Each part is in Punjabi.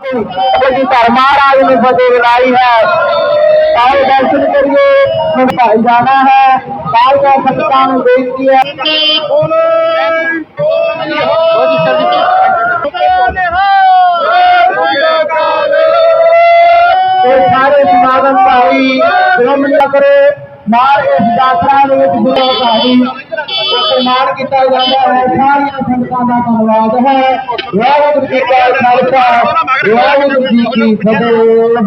ਕਿਉਂਕਿ ਧਰਮ ਮਹਾਰਾਜ ਨੇ ਫਤਿਹ ਬੁਲਾਈ ਹੈ। ਆਓ ਦਰਸ਼ਨ ਕਰੀਏ, ਹੁਣ ਭਾਈ ਜਾਣਾ ਹੈ। ਸਾਰੀਆਂ ਸੰਗਤਾਂ ਨੂੰ ਬੇਨਤੀ ਹੈ। ਇਹ ਸਾਰੇ ਸਮਾਗਮ ਭਾਈ ਸ਼੍ਰੋਮਣੀ ਕਰੇ ਨਾਲ ਇਸ ਯਾਤਰਾ ਦੇ ਵਿੱਚ ਗੁਰੂ ਭਾਈ। ਉੱਤੇ ਕੀਤਾ ਜਾਂਦਾ ਹੈ। ਸਾਰੀਆਂ ਸੰਗਤਾਂ ਦਾ ਧੰਨਵਾਦ ਹੈ। ਵਾਹਿਗੁਰੂ ਜੀ ਕਾ ਖਾਲਸਾ। ਵਾਹਿਗੁਰੂ ਜੀ ਕੀ ਫਤਿਹ।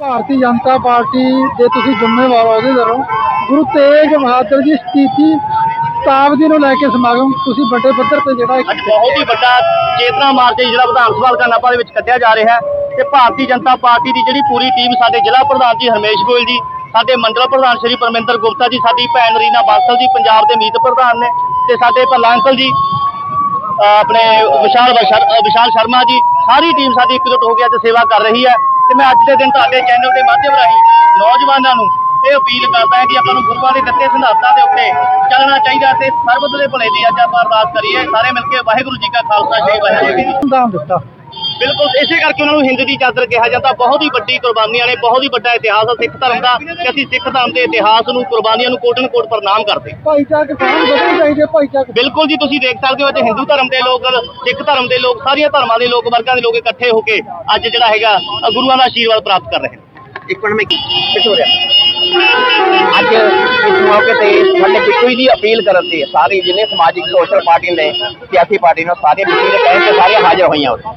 ਭਾਰਤੀ ਜਨਤਾ ਪਾਰਟੀ ਦੇ ਤੁਸੀਂ ਜ਼ਿੰਮੇਵਾਰ ਅਹੁਦੇਦਾਰ ਹੋ ਗੁਰੂ ਤੇਗ ਬਹਾਦਰ ਜੀ ਸਥਿਤੀ ਸ਼ਤਾਬਦੀ ਨੂੰ ਲੈ ਕੇ ਸਮਾਗਮ ਤੁਸੀਂ ਵੱਡੇ ਪੱਧਰ ਤੇ ਜਿਹੜਾ ਇੱਕ ਅੱਜ ਬਹੁਤ ਹੀ ਵੱਡਾ ਚੇਤਨਾ ਮਾਰਚ ਜਿਹੜਾ ਵਿਧਾਨ ਸਭਾ ਹਲਕਾ ਦੇ ਵਿੱਚ ਕੱਢਿਆ ਜਾ ਰਿਹਾ ਹੈ ਤੇ ਭਾਰਤੀ ਜਨਤਾ ਪਾਰਟੀ ਦੀ ਜਿਹੜੀ ਪੂਰੀ ਟੀਮ ਸਾਡੇ ਜ਼ਿਲ੍ਹਾ ਪ੍ਰਧਾਨ ਜੀ ਹਰਮੇਸ਼ ਗੋਇਲ ਜੀ, ਸਾਡੇ ਮੰਡਲ ਪ੍ਰਧਾਨ ਸ਼੍ਰੀ ਪਰਮਿੰਦਰ ਗੁਪਤਾ ਜੀ, ਸਾਡੀ ਭੈਣ ਰੀਨਾ ਬਾਸਲ ਜੀ, ਪੰਜਾਬ ਦੇ ਮੀਤ ਪ੍ਰਧਾਨ ਨੇ ਤੇ ਸਾਡੇ ਭੱਲਾ ਅੰਕਲ ਜੀ ਆਪਣੇ ਵਿਸ਼ਾਲ ਵਿਸ਼ਾਲ ਸ਼ਰਮਾ ਜੀ, ਸਾਰੀ ਟੀਮ ਸਾਡੀ ਇਕਜੁੱਟ ਹੋ ਕੇ ਅੱਜ ਸੇਵਾ ਕਰ ਰਹੀ ਹੈ ਤੇ ਮੈਂ ਅੱਜ ਦੇ ਦਿਨ ਤੁਹਾਡੇ ਚੈਨਲ ਦੇ ਮਾਧਿਅਮ ਰਾਹੀਂ ਨੌਜਵਾਨਾਂ ਨੂੰ ਇਹ ਅਪੀਲ ਕਰਦਾ ਹਾਂ ਕਿ ਆਪਾਂ ਨੂੰ ਗੁਰੂਆਂ ਦੇ ਦਿੱਤੇ ਸਿਧਾਂਤਾਂ ਦੇ ਉੱਤੇ ਚੱਲਣਾ ਚਾਹੀਦਾ ਤੇ ਸਰਬੱਤ ਦੇ ਭਲੇ ਦੀ ਅੱਜ ਆਪਾਂ ਅਰਦਾਸ ਕਰੀਏ। ਸਾਰੇ ਮਿਲ ਕੇ ਵਾਹਿਗੁਰੂ ਜੀ ਕਾ ਖਾਲਸਾ ਸ੍ਰੀ ਵਾਹਿਗੁਰੂ ਜੀ ਕੀ ਦਿੱਤਾ ਬਿਲਕੁਲ ਇਸੇ ਕਰਕੇ ਉਹਨਾਂ ਨੂੰ ਹਿੰਦ ਦੀ ਚਾਦਰ ਕਿਹਾ ਜਾਂਦਾ। ਬਹੁਤ ਹੀ ਵੱਡੀ ਕੁਰਬਾਨੀਆਂ ਨੇ ਬਹੁਤ ਹੀ ਵੱਡਾ ਇਤਿਹਾਸ ਹੈ ਸਿੱਖ ਧਰਮ ਦਾ ਕਿ ਅਸੀਂ ਸਿੱਖ ਧਰਮ ਦੇ ਇਤਿਹਾਸ ਨੂੰ ਕੁਰਬਾਨੀਆਂ ਨੂੰ ਕੋਟਨ ਕੋਟ ਪ੍ਰਣਾਮ ਕਰਦੇ ਭਾਈਚਾਰਕ ਸਾਂਝ ਵਧਣੀ ਚਾਹੀਦੀ ਭਾਈਚਾਰਕ ਬਿਲਕੁਲ ਜੀ ਤੁਸੀਂ ਦੇਖ ਸਕਦੇ ਹੋ ਅੱਜ ਹਿੰਦੂ ਧਰਮ ਦੇ ਲੋਕ ਸਿੱਖ ਧਰਮ ਦੇ ਲੋਕ ਸਾਰੀਆਂ ਧਰਮਾਂ ਦੇ ਲੋਕ ਵਰਗਾਂ ਦੇ ਲੋਕ ਇਕੱਠੇ ਹੋ ਕੇ ਅੱਜ ਜਿਹੜਾ ਹੈਗਾ ਗੁਰੂਆਂ ਦਾ ਆਸ਼ੀਰਵਾਦ ਪ੍ਰਾਪਤ ਕਰ ਰਹੇ ਨੇ। ਇੱਕ ਮਿੰਟ ਮੈਂ ਕਿੱਥੇ ਹੋ ਰਿਹਾ। ਅੱਜ ਇਸ ਮੌਕੇ ਤੇ ਸਾਡੇ ਬਿੱਟੂ ਜੀ ਦੀ ਅਪੀਲ ਕਰਨ ਤੇ ਸਾਰੇ ਜਿੰਨੇ ਸਮਾਜਿਕ ਸੋਸ਼ਲ ਪਾਰਟੀ ਨੇ, ਸਿਆਸੀ ਪਾਰਟੀ ਨੇ ਸਾਰੇ ਬਿੱਟੂ ਦੇ ਕਹਿਣ ਤੇ ਸਾਰੇ ਹਾਜ਼ਰ ਹੋਈਆਂ ਉੱਥੇ